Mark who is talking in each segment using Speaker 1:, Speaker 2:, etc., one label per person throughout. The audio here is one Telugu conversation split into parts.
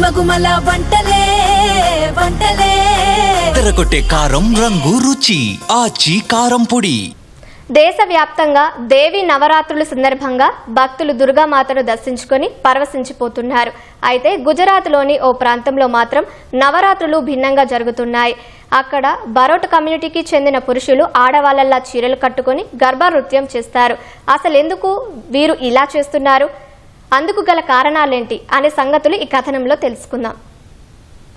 Speaker 1: గుమగుమల వంటలే వంటలే.
Speaker 2: తెరకొట్టే కారం రంగు రుచి ఆచి కారం పొడి.
Speaker 3: దేశవ్యాప్తంగా దేవి నవరాత్రుల సందర్భంగా భక్తులు దుర్గామాతను దర్శించుకొని పరవశించిపోతున్నారు. అయితే గుజరాత్లోని ఓ ప్రాంతంలో మాత్రం నవరాత్రులు భిన్నంగా జరుగుతున్నాయి. అక్కడ బరోట్ కమ్యూనిటీకి చెందిన పురుషులు ఆడవాళ్ళలా చీరలు కట్టుకొని గర్భ నృత్యం చేస్తారు. అసలు ఎందుకు వీరు ఇలా చేస్తున్నారు? అందుకు గల కారణాలేంటి అనే సంగతులు ఈ కథనంలో తెలుసుకుందాం.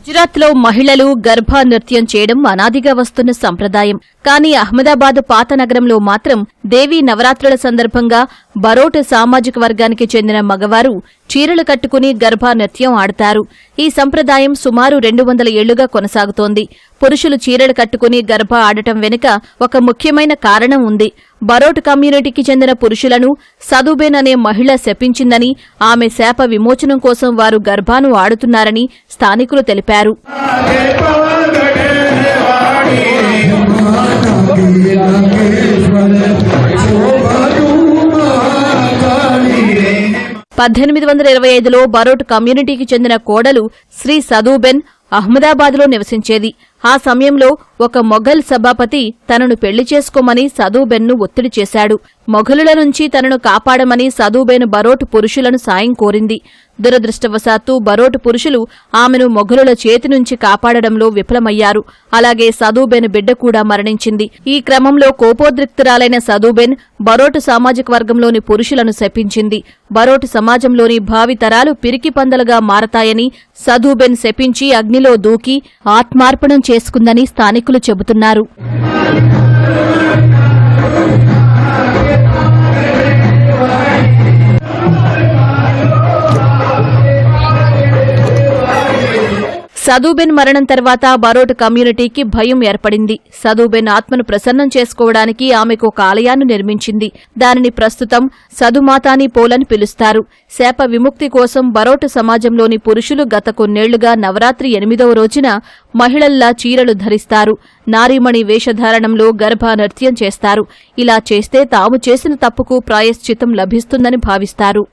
Speaker 4: గుజరాత్లో మహిళలు గర్భ నృత్యం చేయడం అనాదిగా వస్తున్న సంప్రదాయం. కానీ అహ్మదాబాద్ పాత నగరంలో మాత్రం దేవీ నవరాత్రుల సందర్భంగా బరోట్ సామాజిక వర్గానికి చెందిన మగవారు చీరలు కట్టుకుని గర్భ నృత్యం ఆడతారు. ఈ సంప్రదాయం సుమారు రెండు వందల ఏళ్ళుగా కొనసాగుతోంది. పురుషులు చీరలు కట్టుకుని గర్భ ఆడటం వెనుక ఒక ముఖ్యమైన కారణం ఉంది. బరోట్ కమ్యూనిటీకి చెందిన పురుషులను సదుబేన్ అనే మహిళ శపించిందని ఆమె శాప విమోచనం కోసం వారు గర్భాను ఆడుతున్నారని స్థానికులు తెలిపారు. పద్దెనిమిది వందల ఇరవై ఐదులో బరోట్ కమ్యూనిటీకి చెందిన కోడలు శ్రీ సదూబెన్ అహ్మదాబాద్లో నివసించేది. ఆ సమయంలో ఒక మొఘల్ సభాపతి తనను పెళ్ళి చేసుకోమని సదూబెన్ను ఒత్తిడి చేశాడు. మొఘలుల నుంచి తనను కాపాడమని సదూబెన్ బరోటు పురుషులను సాయం కోరింది. దురదృష్టవశాత్తు బరోటు పురుషులు ఆమెను మొఘలుల చేతి నుంచి కాపాడడంలో విఫలమయ్యారు. అలాగే సదూబెన్ బిడ్డ కూడా మరణించింది. ఈ క్రమంలో కోపోద్రిక్తురాలైన సదూబెన్ బరోటు సామాజిక వర్గంలోని పురుషులను శపించింది. బరోటు సమాజంలోని భావితరాలు పిరికి పందలుగా మారతాయని సదూబెన్ శపించి అగ్నిలో దూకి ఆత్మార్పణం చేసుకుందని స్థానికులు చెబుతున్నారు. సదూబెన్ మరణం తర్వాత బరోట్ కమ్యూనిటీకి భయం ఏర్పడింది. సదూబెన్ ఆత్మను ప్రసన్నం చేసుకోవడానికి ఆమెకు ఒక ఆలయాన్ని నిర్మించింది. దానిని ప్రస్తుతం సదుమాతాని పోలని పిలుస్తారు. శాప విముక్తి కోసం బరోట్ సమాజంలోని పురుషులు గత కొన్నేళ్ళుగా నవరాత్రి ఎనిమిదవ రోజున మహిళల్లా చీరలు ధరిస్తారు. నారీమణి వేషధారణంలో గర్భ నృత్యం చేస్తారు. ఇలా చేస్తే తాము చేసిన తప్పుకు ప్రాయశ్చితం లభిస్తుందని భావిస్తారు.